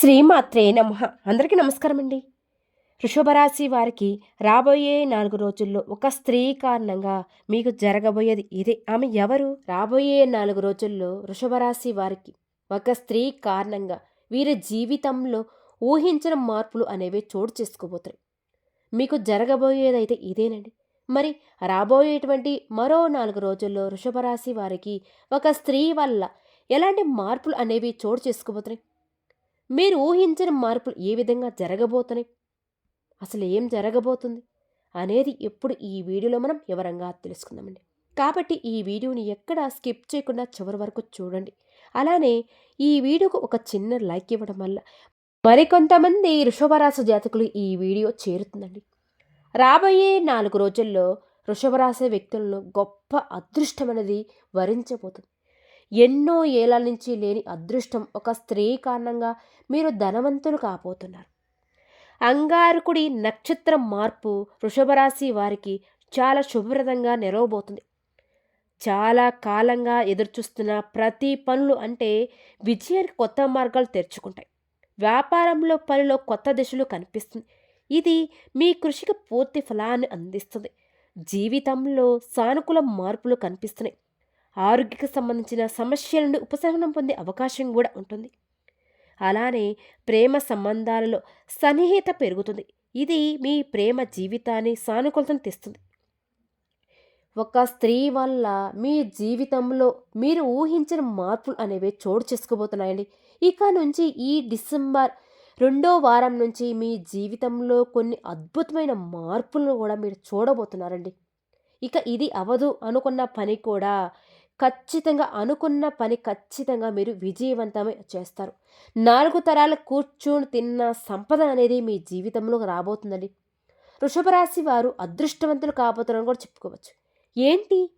శ్రీమాత్రే నమ. అందరికీ నమస్కారం అండి వృషభరాశి వారికి రాబోయే నాలుగు రోజుల్లో ఒక స్త్రీ కారణంగా మీకు జరగబోయేది ఇదే. ఆమె ఎవరు? రాబోయే నాలుగు రోజుల్లో వృషభరాశి వారికి ఒక స్త్రీ కారణంగా వీరి జీవితంలో ఊహించిన మార్పులు అనేవి చోటు చేసుకోబోతాయి. మీకు జరగబోయేదైతే ఇదేనండి. మరి రాబోయేటువంటి మరో నాలుగు రోజుల్లో వృషభరాశి వారికి ఒక స్త్రీ వల్ల ఎలాంటి మార్పులు అనేవి చోటు చేసుకోబోతున్నాయి మీరు ఊహించిన మార్పులు ఏ విధంగా జరగబోతున్నాయి? అసలు ఏం జరగబోతుంది? అనేది ఎప్పుడు ఈ వీడియోలో మనం వివరంగా తెలుసుకుందామండి. కాబట్టి ఈ వీడియోని ఎక్కడ స్కిప్ చేయకుండా చివరి వరకు చూడండి. అలానే ఈ వీడియోకు ఒక చిన్న లైక్ ఇవ్వడం వల్ల మరికొంతమంది వృషభరాశి జాతకులు ఈ వీడియో చేరుతుందండి. రాబోయే నాలుగు రోజుల్లో వృషభరాశి వ్యక్తులను గొప్ప అదృష్టం అనేది వరించబోతుంది. ఎన్నో ఏళ్ళ నుంచి లేని అదృష్టం ఒక స్త్రీ కారణంగా మీరు ధనవంతులు కాబోతున్నారు. అంగారకుడి నక్షత్ర మార్పు వృషభరాశి వారికి చాలా శుభ్రతంగా నెరవబోతుంది. చాలా కాలంగా ఎదురుచూస్తున్న ప్రతి పనులు అంటే విజయానికి కొత్త మార్గాలు తెరుచుకుంటాయి. వ్యాపారంలో పనిలో కొత్త దిశలు కనిపిస్తుంది. ఇది మీ కృషికి పూర్తి ఫలాన్ని అందిస్తుంది. జీవితంలో సానుకూల మార్పులు కనిపిస్తున్నాయి. ఆరోగ్యకు సంబంధించిన సమస్యల నుండి ఉపశమనం పొందే అవకాశం కూడా ఉంటుంది. అలానే ప్రేమ సంబంధాలలో సన్నిహిత పెరుగుతుంది. ఇది మీ ప్రేమ జీవితాన్ని సానుకూలతను తెస్తుంది. ఒక స్త్రీ వల్ల మీ జీవితంలో మీరు ఊహించిన మార్పులు అనేవి చోటు చేసుకోబోతున్నాయండి ఇక నుంచి ఈ డిసెంబర్ రెండో వారం నుంచి మీ జీవితంలో కొన్ని అద్భుతమైన మార్పులను కూడా మీరు చూడబోతున్నారండి. ఇక ఇది అవదు అనుకున్న పని కూడా ఖచ్చితంగా అనుకున్న పని ఖచ్చితంగా మీరు విజయవంతమే చేస్తారు. నాలుగు తరాలు కూర్చొని తిన్న సంపద అనేది మీ జీవితంలో రాబోతుందండి. వృషభరాశి వారు అదృష్టవంతులు కాబోతున్నారని కూడా చెప్పుకోవచ్చు. ఏంటి?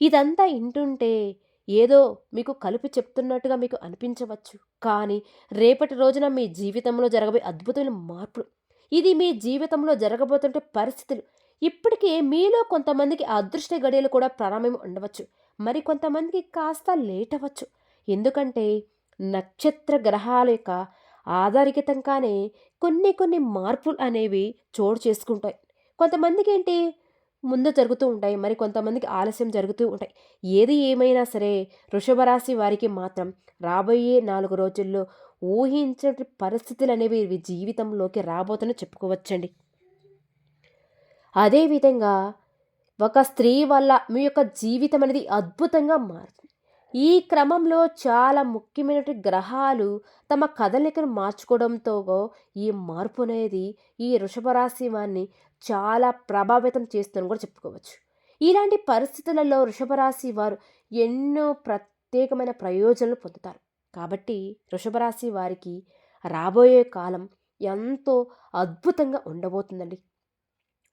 ఇదంతా ఇంటుంటే ఏదో మీకు కలిపి చెప్తున్నట్టుగా మీకు అనిపించవచ్చు. కానీ రేపటి రోజున మీ జీవితంలో జరగబోయే అద్భుతమైన మార్పులు ఇది మీ జీవితంలో జరగబోతుంటే పరిస్థితులు. ఇప్పటికే మీలో కొంతమందికి అదృష్ట గడియలు కూడా ప్రారంభం ఉండవచ్చు. మరి కొంతమందికి కాస్త లేట్ అవ్వచ్చు ఎందుకంటే నక్షత్ర గ్రహాల యొక్క ఆధారితంగానే కొన్ని కొన్ని మార్పులు అనేవి చోటు చేసుకుంటాయి. కొంతమందికి ఏంటి? ముందు జరుగుతూ ఉంటాయి. మరి కొంతమందికి ఆలస్యం జరుగుతూ ఉంటాయి. ఏది ఏమైనా సరే వృషభరాశి వారికి మాత్రం రాబోయే నాలుగు రోజుల్లో ఊహించిన పరిస్థితులు అనేవి జీవితంలోకి రాబోతున్న చెప్పుకోవచ్చండి. అదేవిధంగా ఒక స్త్రీ వల్ల మీ యొక్క జీవితం అనేది అద్భుతంగా మారుతుంది. ఈ క్రమంలో చాలా ముఖ్యమైన గ్రహాలు తమ కదలికను మార్చుకోవడంతో ఈ మార్పు అనేది ఈ వృషభరాశి వారిని చాలా ప్రభావితం చేస్తుందని కూడా చెప్పుకోవచ్చు. ఇలాంటి పరిస్థితులలో వృషభరాశి వారు ఎన్నో ప్రత్యేకమైన ప్రయోజనాలు పొందుతారు. కాబట్టి వృషభరాశి వారికి రాబోయే కాలం ఎంతో అద్భుతంగా ఉండబోతుందండి.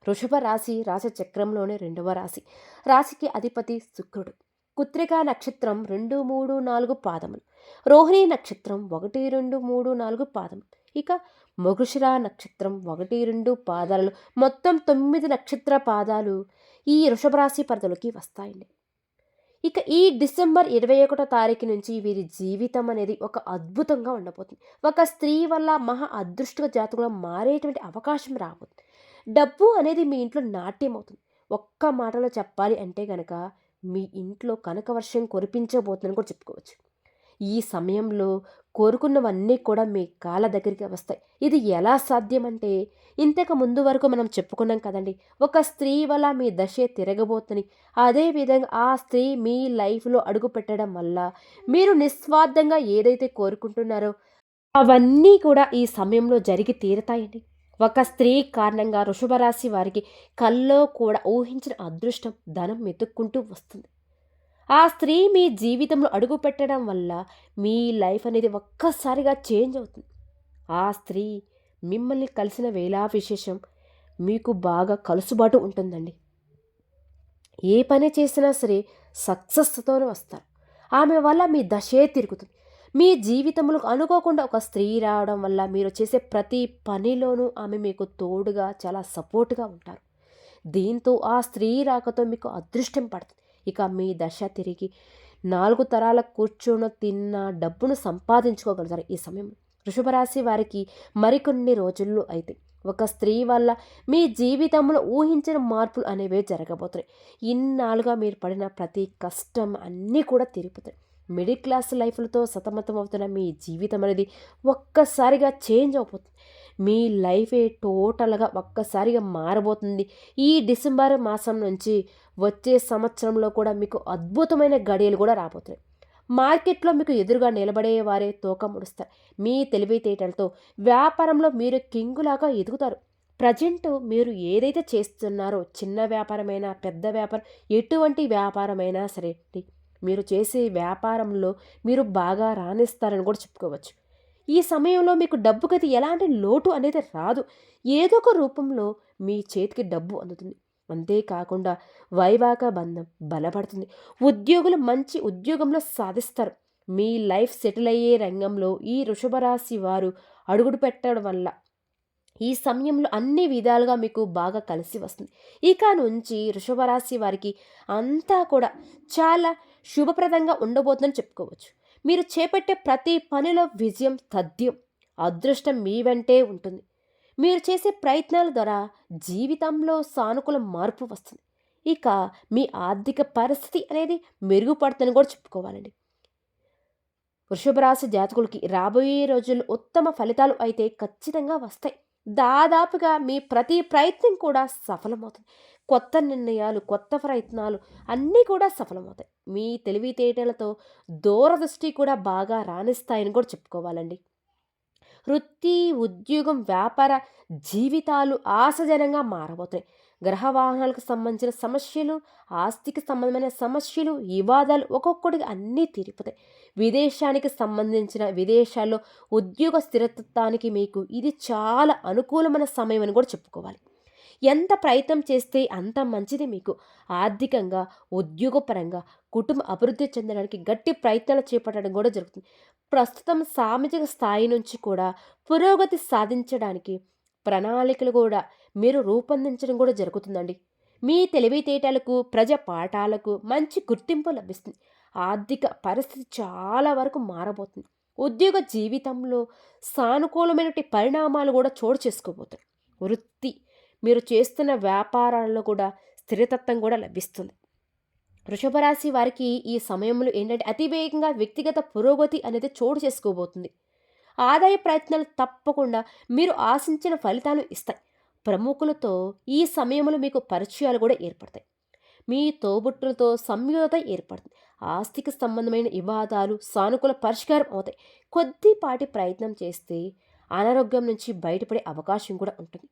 వృషభ రాశి రాశచక్రంలోనే రెండవ రాశి. రాశికి అధిపతి శుక్రుడు. కుత్రికా నక్షత్రం రెండు మూడు నాలుగు పాదములు. రోహిణి నక్షత్రం ఒకటి రెండు మూడు నాలుగు పాదములు. ఇక మృగశిరా నక్షత్రం ఒకటి రెండు పాదాలు. మొత్తం తొమ్మిది నక్షత్ర పాదాలు ఈ వృషభరాశి పరిధిలోకి వస్తాయండి. ఇక ఈ డిసెంబర్ ఇరవై ఒకటో తారీఖు నుంచి వీరి జీవితం అనేది ఒక అద్భుతంగా ఉండబోతుంది. ఒక స్త్రీ వల్ల మహా అదృష్ట జాతకులు మారేటువంటి అవకాశం రాబోతుంది. డబ్బు అనేది మీ ఇంట్లో నాట్యం అవుతుంది. ఒక్క మాటలో చెప్పాలి అంటే కనుక మీ ఇంట్లో కనక వర్షం కురిపించబోతుందని కూడా చెప్పుకోవచ్చు. ఈ సమయంలో కోరుకున్నవన్నీ కూడా మీ కాళ్ళ దగ్గరికి వస్తాయి. ఇది ఎలా సాధ్యమంటే ఇంతకు ముందు వరకు మనం చెప్పుకున్నాం కదండి ఒక స్త్రీ వల్ల మీ దశే తిరగబోతుంది. అదేవిధంగా ఆ స్త్రీ మీ లైఫ్లో అడుగు పెట్టడం వల్ల మీరు నిస్వార్థంగా ఏదైతే కోరుకుంటున్నారో అవన్నీ కూడా ఈ సమయంలో జరిగి తీరతాయండి. ఒక స్త్రీ కారణంగా వృషభరాశి వారికి కల్లో కూడా ఊహించిన అదృష్టం ధనం మెతుక్కుంటూ వస్తుంది. ఆ స్త్రీ మీ జీవితంలో అడుగు పెట్టడం వల్ల మీ లైఫ్ అనేది ఒక్కసారిగా చేంజ్ అవుతుంది. ఆ స్త్రీ మిమ్మల్ని కలిసిన వేళా విశేషం మీకు బాగా కలుసుబాటు ఉంటుందండి. ఏ పని చేసినా సరే సక్సెస్తోనే వస్తారు. ఆమె వల్ల మీ దశే తిరుగుతుంది. మీ జీవితంలో అనుకోకుండా ఒక స్త్రీ రావడం వల్ల మీరు చేసే ప్రతి పనిలోనూ ఆమె మీకు తోడుగా చాలా సపోర్ట్గా ఉంటారు. దీంతో ఆ స్త్రీ రాకతో మీకు అదృష్టం పడుతుంది. ఇక మీ దశ తిరిగి నాలుగు తరాల కూర్చొని తిన్న డబ్బును సంపాదించుకోగలుగుతారు ఈ సమయం. వృషభరాశి వారికి మరికొన్ని రోజుల్లో అయితే ఒక స్త్రీ వల్ల మీ జీవితంలో ఊహించిన మార్పులు అనేవి జరగబోతున్నాయి. ఇన్నాళ్ళుగా మీరు పడిన ప్రతి కష్టం అన్నీ కూడా తీరిపోతాయి మిడిల్ క్లాస్ లైఫ్లతో సతమతం అవుతున్న మీ జీవితం అనేది ఒక్కసారిగా చేంజ్ అయిపోతుంది మీ లైఫే టోటల్గా ఒక్కసారిగా మారబోతుంది. ఈ డిసెంబర్ మాసం నుంచి వచ్చే సంవత్సరంలో కూడా మీకు అద్భుతమైన గడియలు కూడా రాబోతున్నాయి. మార్కెట్లో మీకు ఎదురుగా నిలబడే వారే తోక ముడుస్తారు. మీ తెలివితేటలతో వ్యాపారంలో మీరు కింగులాగా ఎదుగుతారు. ప్రజెంట్ మీరు ఏదైతే చేస్తున్నారో చిన్న వ్యాపారమైనా పెద్ద వ్యాపారం ఎటువంటి వ్యాపారమైనా సరే మీరు చేసే వ్యాపారంలో మీరు బాగా రాణిస్తారని కూడా చెప్పుకోవచ్చు. ఈ సమయంలో మీకు డబ్బు గతి ఎలాంటి లోటు అనేది రాదు. ఏదో ఒక రూపంలో మీ చేతికి డబ్బు అందుతుంది. అంతేకాకుండా వైవాహిక బంధం బలపడుతుంది. ఉద్యోగులు మంచి ఉద్యోగంలో సాధిస్తారు. మీ లైఫ్ సెటిల్ అయ్యే రంగంలో ఈ వృషభరాశి వారు అడుగుడు పెట్టడం వల్ల ఈ సమయంలో అన్ని విధాలుగా మీకు బాగా కలిసి వస్తుంది. ఇక నుంచి వృషభరాశి వారికి అంతా కూడా చాలా శుభప్రదంగా ఉండబోతుందని చెప్పుకోవచ్చు. మీరు చేపట్టే ప్రతి పనిలో విజయం తథ్యం అదృష్టం మీ వెంటే ఉంటుంది. మీరు చేసే ప్రయత్నాల ద్వారా జీవితంలో సానుకూల మార్పు వస్తుంది. ఇక మీ ఆర్థిక పరిస్థితి అనేది మెరుగుపడుతుందని కూడా చెప్పుకోవాలండి. వృషభ రాశి జాతకులకి రాబోయే రోజుల్లో ఉత్తమ ఫలితాలు అయితే ఖచ్చితంగా వస్తాయి. దాదాపుగా మీ ప్రతి ప్రయత్నం కూడా సఫలమవుతుంది. కొత్త నిర్ణయాలు కొత్త ప్రయత్నాలు అన్నీ కూడా సఫలమవుతాయి. మీ తెలివితేటలతో దూరదృష్టి కూడా బాగా రాణిస్తాయని కూడా చెప్పుకోవాలండి. వృత్తి ఉద్యోగం వ్యాపార జీవితాలు ఆశజనంగా మారబోతాయి. గ్రహ వాహనాలకు సంబంధించిన సమస్యలు ఆస్తికి సంబంధమైన సమస్యలు వివాదాలు ఒక్కొక్కటిగా అన్నీ తీరిపోతాయి. విదేశానికి సంబంధించిన విదేశాల్లో ఉద్యోగ స్థిరత్వానికి మీకు ఇది చాలా అనుకూలమైన సమయం అని కూడా చెప్పుకోవాలి. ఎంత ప్రయత్నం చేస్తే అంత మంచిది మీకు. ఆర్థికంగా ఉద్యోగపరంగా కుటుంబ అభివృద్ధి చెందడానికి గట్టి ప్రయత్నాలు చేపట్టడం కూడా జరుగుతుంది. ప్రస్తుతం సామాజిక స్థాయి నుంచి కూడా పురోగతి సాధించడానికి ప్రణాళికలు కూడా మీరు రూపొందించడం కూడా జరుగుతుందండి. మీ తెలివితేటలకు ప్రజ పాఠాలకు మంచి గుర్తింపు లభిస్తుంది. ఆర్థిక పరిస్థితి చాలా వరకు మారబోతుంది. ఉద్యోగ జీవితంలో సానుకూలమైన పరిణామాలు కూడా చోటు చేసుకోబోతాయి వృత్తి మీరు చేస్తున్న వ్యాపారాల్లో కూడా స్థిరతత్వం కూడా లభిస్తుంది. వృషభరాశి వారికి ఈ సమయంలో ఏంటంటే అతివేగంగా వ్యక్తిగత పురోగతి అనేది చోటు చేసుకోబోతుంది. ఆదాయ ప్రయత్నాలు తప్పకుండా మీరు ఆశించిన ఫలితాలు ఇస్తాయి. ప్రముఖులతో ఈ సమయంలో మీకు పరిచయాలు కూడా ఏర్పడతాయి. మీ తోబుట్టులతో సంయోత ఏర్పడుతుంది. ఆస్తికి సంబంధమైన వివాదాలు సానుకూల పరిష్కారం అవుతాయి. కొద్దిపాటి ప్రయత్నం చేస్తే అనారోగ్యం నుంచి బయటపడే అవకాశం కూడా ఉంటుంది.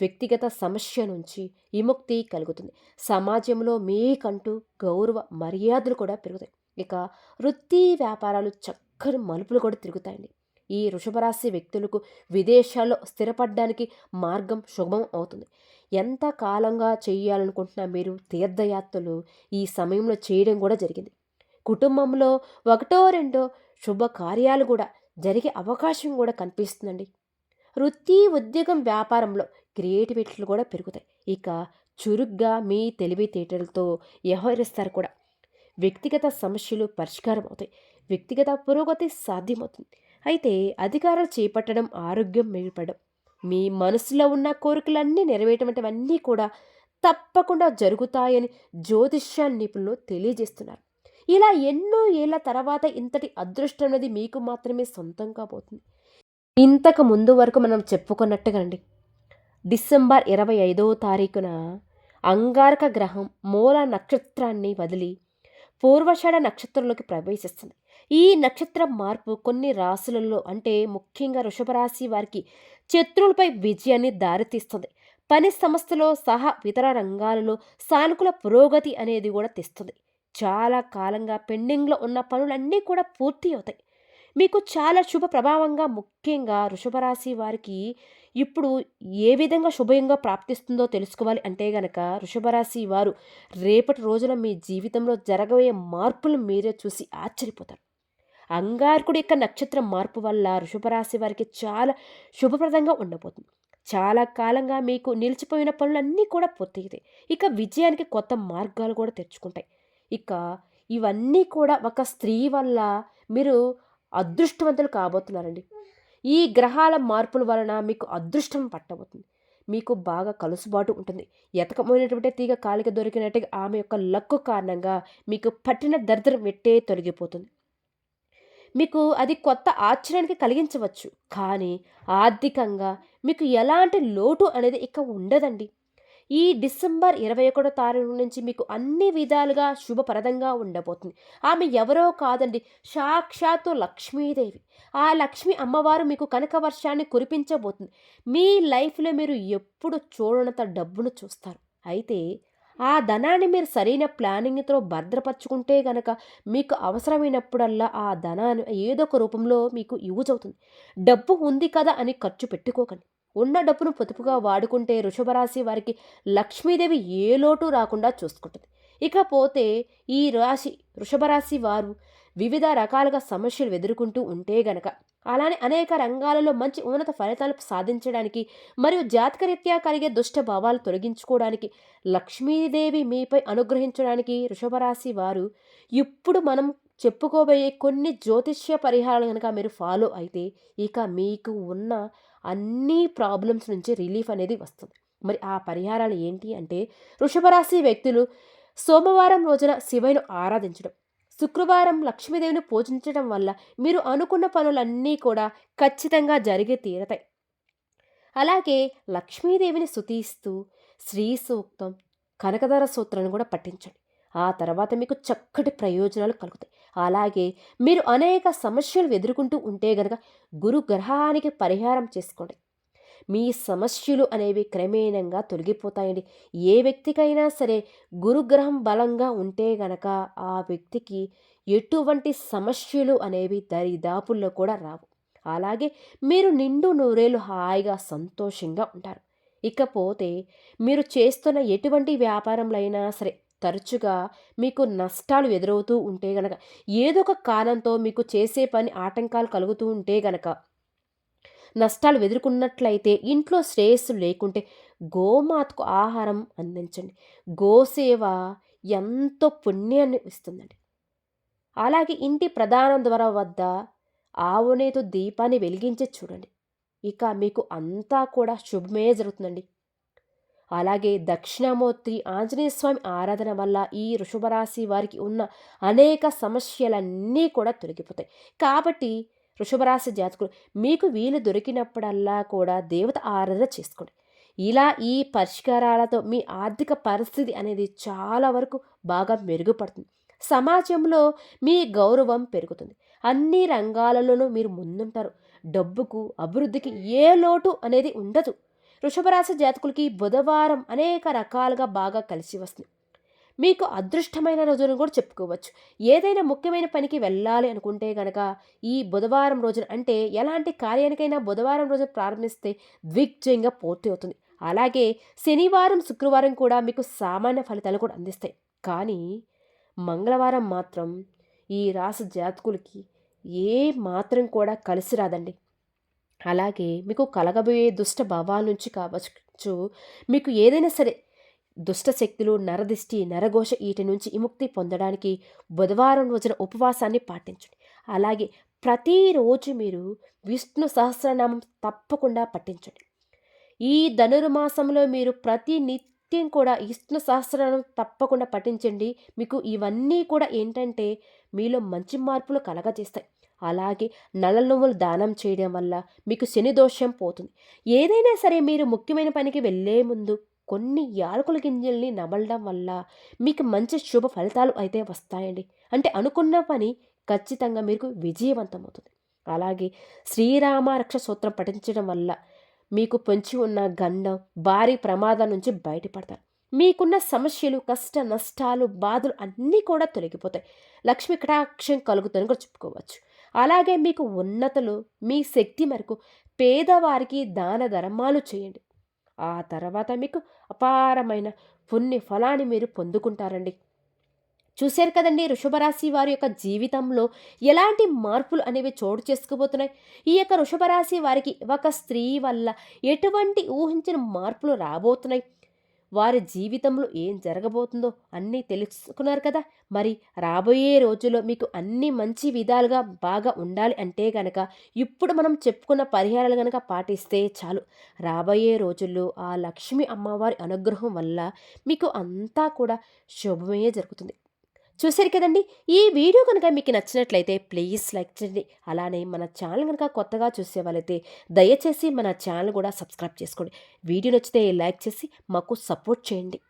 వ్యక్తిగత సమస్య నుంచి విముక్తి కలుగుతుంది. సమాజంలో మీకంటూ గౌరవ మర్యాదలు కూడా పెరుగుతాయి. ఇక వృత్తి వ్యాపారాలు చక్కని మలుపులు కూడా తిరుగుతాయండి. ఈ వృషభరాశి వ్యక్తులకు విదేశాల్లో స్థిరపడడానికి మార్గం శుభం అవుతుంది. ఎంత కాలంగా చేయాలనుకుంటున్నా మీరు తీర్థయాత్రలు ఈ సమయంలో చేయడం కూడా జరిగింది. కుటుంబంలో ఒకటో రెండో శుభకార్యాలు కూడా జరిగే అవకాశం కూడా కనిపిస్తుందండి. వృత్తి ఉద్యోగం వ్యాపారంలో క్రియేటివిటీలు కూడా పెరుగుతాయి. ఇక చురుగ్గా మీ తెలివితేటలతో వ్యవహరిస్తారు కూడా. వ్యక్తిగత సమస్యలు పరిష్కారం అవుతాయి. వ్యక్తిగత పురోగతి సాధ్యమవుతుంది. అయితే అధికారాలు చేపట్టడం ఆరోగ్యం మెరుగుపడడం మీ మనసులో ఉన్న కోరికలన్నీ నెరవేరటటువంటివన్నీ కూడా తప్పకుండా జరుగుతాయని జ్యోతిష్య నిపుణులు తెలియజేస్తున్నారు. ఇలా ఎన్నో ఏళ్ళ తర్వాత ఇంతటి అదృష్టం అనేది మీకు మాత్రమే సొంతం కాబోతుంది ఇంతకు ముందు వరకు మనం చెప్పుకున్నట్టుగా అండి డిసెంబర్ ఇరవై ఐదవ తారీఖున అంగారక గ్రహం మూల నక్షత్రాన్ని వదిలి పూర్వషాఢ నక్షత్రంలోకి ప్రవేశిస్తుంది. ఈ నక్షత్రం మార్పు కొన్ని రాశులలో అంటే ముఖ్యంగా వృషభరాశి వారికి శత్రువులపై విజయాన్ని దారితీస్తుంది. పని సంస్థలో సహా ఇతర రంగాలలో సానుకూల పురోగతి అనేది కూడా తెస్తుంది. చాలా కాలంగా పెండింగ్లో ఉన్న పనులన్నీ కూడా పూర్తి అవుతాయి. మీకు చాలా శుభ ప్రభావంగా ముఖ్యంగా వృషభరాశి వారికి ఇప్పుడు ఏ విధంగా శుభయంగా ప్రాప్తిస్తుందో తెలుసుకోవాలి అంటే గనక వృషభరాశి వారు రేపటి రోజున మీ జీవితంలో జరగబోయే మార్పులు మీరే చూసి ఆశ్చర్యపోతారు. అంగారకుడి యొక్క నక్షత్ర మార్పు వల్ల వృషభరాశి వారికి చాలా శుభప్రదంగా ఉండబోతుంది. చాలా కాలంగా మీకు నిలిచిపోయిన పనులన్నీ కూడా పూర్తయితాయి ఇక విజయానికి కొత్త మార్గాలు కూడా తెచ్చుకుంటాయి ఇక ఇవన్నీ కూడా ఒక స్త్రీ వల్ల మీరు అదృష్టవంతులు కాబోతున్నారండి. ఈ గ్రహాల మార్పుల వలన మీకు అదృష్టం పట్టబోతుంది. మీకు బాగా కలుసుబాటు ఉంటుంది. ఎతకమైనటువంటి తీగ కాలిక దొరికినట్టుగా ఆమె యొక్క లక్కు కారణంగా మీకు పట్టిన దరిద్రం వెట్టే తొలగిపోతుంది. మీకు అది కొత్త ఆశ్చర్యానికి కలిగించవచ్చు. కానీ ఆర్థికంగా మీకు ఎలాంటి లోటు అనేది ఇక ఉండదండి. ఈ డిసెంబర్ ఇరవై ఒకటో తారీఖు నుంచి మీకు అన్ని విధాలుగా శుభప్రదంగా ఉండబోతుంది. ఆమె ఎవరో కాదండి సాక్షాత్తు లక్ష్మీదేవి. ఆ లక్ష్మి అమ్మవారు మీకు కనక వర్షాన్ని కురిపించబోతుంది. మీ లైఫ్లో మీరు ఎప్పుడు చూడనంత డబ్బును చూస్తారు. అయితే ఆ ధనాన్ని మీరు సరైన ప్లానింగ్తో భద్రపరుచుకుంటే గనక మీకు అవసరమైనప్పుడల్లా ఆ ధనాన్ని ఏదో ఒక రూపంలో మీకు యూజ్ అవుతుంది. డబ్బు ఉంది కదా అని ఖర్చు పెట్టుకోకండి. ఉన్న డబ్బును పొదుపుగా వాడుకుంటే వృషభరాశి వారికి లక్ష్మీదేవి ఏ లోటు రాకుండా చూసుకుంటుంది. ఇకపోతే ఈ రాశి వృషభరాశి వారు వివిధ రకాలుగా సమస్యలు ఎదుర్కొంటూ ఉంటే గనక అలానే అనేక రంగాలలో మంచి ఉన్నత ఫలితాలు సాధించడానికి మరియు జాతకరీత్యా కలిగే దుష్ట భావాలు తొలగించుకోవడానికి లక్ష్మీదేవి మీపై అనుగ్రహించడానికి వృషభరాశి వారు ఇప్పుడు మనం చెప్పుకోబోయే కొన్ని జ్యోతిష్య పరిహారాలు కనుక మీరు ఫాలో అయితే ఇక మీకు ఉన్న అన్ని ప్రాబ్లమ్స్ నుంచి రిలీఫ్ అనేది వస్తుంది. మరి ఆ పరిహారాలు ఏంటి అంటే వృషభరాశి వ్యక్తులు సోమవారం రోజున శివను ఆరాధించడం శుక్రవారం లక్ష్మీదేవిని పూజించడం వల్ల మీరు అనుకున్న పనులన్నీ కూడా ఖచ్చితంగా జరిగి తీరతాయి. అలాగే లక్ష్మీదేవిని స్తుతిస్తూ శ్రీ సూక్తం కనకధర సూత్రాన్ని కూడా పఠించండి. ఆ తర్వాత మీకు చక్కటి ప్రయోజనాలు కలుగుతాయి. అలాగే మీరు అనేక సమస్యలు ఎదుర్కొంటూ ఉంటే గనక గురు గ్రహానికి పరిహారం చేసుకోండి. మీ సమస్యలు అనేవి క్రమేణంగా తొలగిపోతాయండి. ఏ వ్యక్తికైనా సరే గురుగ్రహం బలంగా ఉంటే గనక ఆ వ్యక్తికి ఎటువంటి సమస్యలు అనేవి దరిదాపుల్లో కూడా రావు. అలాగే మీరు నిండు నూరేళ్ళు హాయిగా సంతోషంగా ఉంటారు. ఇకపోతే మీరు చేస్తున్న ఎటువంటి వ్యాపారంలో అయినా సరే తరచుగా మీకు నష్టాలు ఎదురవుతూ ఉంటే గనక ఏదో ఒక కారణంతో మీకు చేసే పని ఆటంకాలు కలుగుతూ ఉంటే గనక నష్టాలు ఎదుర్కొన్నట్లయితే ఇంట్లో శ్రేయస్సు లేకుంటే గోమాతకు ఆహారం అందించండి. గోసేవ ఎంతో పుణ్యాన్ని ఇస్తుందండి. అలాగే ఇంటి ప్రధాన ద్వారా వద్ద ఆవునేతో దీపాన్ని వెలిగించే చూడండి. ఇక మీకు అంతా కూడా శుభమే జరుగుతుందండి. అలాగే దక్షిణామూర్తి ఆంజనేయ స్వామి ఆరాధన వల్ల ఈ వృషభరాశి వారికి ఉన్న అనేక సమస్యలన్నీ కూడా తొలగిపోతాయి. కాబట్టి వృషభరాశి జాతకులు మీకు వీలు దొరికినప్పుడల్లా కూడా దేవత ఆరాధన చేసుకోండి. ఇలా ఈ పరిష్కారాలతో మీ ఆర్థిక పరిస్థితి అనేది చాలా వరకు బాగా మెరుగుపడుతుంది. సమాజంలో మీ గౌరవం పెరుగుతుంది. అన్ని రంగాలలోనూ మీరు ముందుంటారు. డబ్బుకు అభివృద్ధికి ఏ లోటు అనేది ఉండదు. వృషభరాశి జాతకులకి బుధవారం అనేక రకాలుగా బాగా కలిసి వస్తుంది. మీకు అదృష్టమైన రోజును కూడా చెప్పుకోవచ్చు. ఏదైనా ముఖ్యమైన పనికి వెళ్ళాలి అనుకుంటే గనక ఈ బుధవారం రోజున అంటే ఎలాంటి కార్యానికైనా బుధవారం రోజు ప్రారంభిస్తే ద్విగ్జయంగా పూర్తి అవుతుంది. అలాగే శనివారం శుక్రవారం కూడా మీకు సామాన్య ఫలితాలు కూడా అందిస్తాయి. కానీ మంగళవారం మాత్రం ఈ రాశి జాతకులకి ఏ మాత్రం కూడా కలిసి రాదండి. అలాగే మీకు కలగబోయే దుష్ట భావాల నుంచి కావచ్చు మీకు ఏదైనా సరే దుష్ట శక్తులు నరదిష్టి నరఘోష ఈటి నుంచి విముక్తి పొందడానికి బుధవారం రోజున ఉపవాసాన్ని పాటించండి. అలాగే ప్రతిరోజు మీరు విష్ణు సహస్రనామం తప్పకుండా పఠించండి. ఈ ధనుర్మాసంలో మీరు ప్రతి నిత్యం కూడా విష్ణు సహస్రనామం తప్పకుండా పఠించండి. మీకు ఇవన్నీ కూడా ఏంటంటే మీలో మంచి మార్పులు కలగజేస్తాయి. అలాగే నల్ల నువ్వులు దానం చేయడం వల్ల మీకు శని దోషం పోతుంది. ఏదైనా సరే మీరు ముఖ్యమైన పనికి వెళ్ళే ముందు కొన్ని యాలకుల గింజల్ని నమలడం వల్ల మీకు మంచి శుభ ఫలితాలు అయితే వస్తాయండి. అంటే అనుకున్న పని ఖచ్చితంగా మీకు విజయవంతమవుతుంది. అలాగే శ్రీరామ రక్ష సూత్రం పఠించడం వల్ల మీకు పొంచి ఉన్న గండం భారీ ప్రమాదం నుంచి బయటపడతారు. మీకున్న సమస్యలు కష్ట నష్టాలు బాధలు అన్నీ కూడా తొలగిపోతాయి. లక్ష్మి కటాక్షం కలుగుతుందని కూడా చెప్పుకోవచ్చు. అలాగే మీకు ఉన్నతలు మీ శక్తి మేరకు పేదవారికి దాన ధర్మాలు చేయండి. ఆ తర్వాత మీకు అపారమైన పుణ్య ఫలాన్ని మీరు పొందుకుంటారండి. చూశారు కదండి వృషభరాశి వారి యొక్క జీవితంలో ఎలాంటి మార్పులు అనేవి చోటు చేసుకుపోతున్నాయి? ఈ యొక్క వృషభరాశి వారికి ఒక స్త్రీ వల్ల ఎటువంటి ఊహించిన మార్పులు రాబోతున్నాయి? వారి జీవితంలో ఏం జరగబోతుందో అన్నీ తెలుసుకున్నారు కదా. మరి రాబోయే రోజుల్లో మీకు అన్ని మంచి విధాలుగా బాగా ఉండాలి అంటే గనక ఇప్పుడు మనం చెప్పుకున్న పరిహారాలు గనక పాటిస్తే చాలు. రాబోయే రోజుల్లో ఆ లక్ష్మి అమ్మవారి అనుగ్రహం వల్ల మీకు అంతా కూడా శుభమే జరుగుతుంది. చూశారు కదండి. ఈ వీడియో కనుక మీకు నచ్చినట్లయితే ప్లీజ్ లైక్ చేయండి. అలానే మన ఛానల్ కనుక కొత్తగా చూసే వాళ్ళైతే దయచేసి మన ఛానల్ కూడా సబ్స్క్రైబ్ చేసుకోండి. వీడియో నచ్చితే లైక్ చేసి మాకు సపోర్ట్ చేయండి.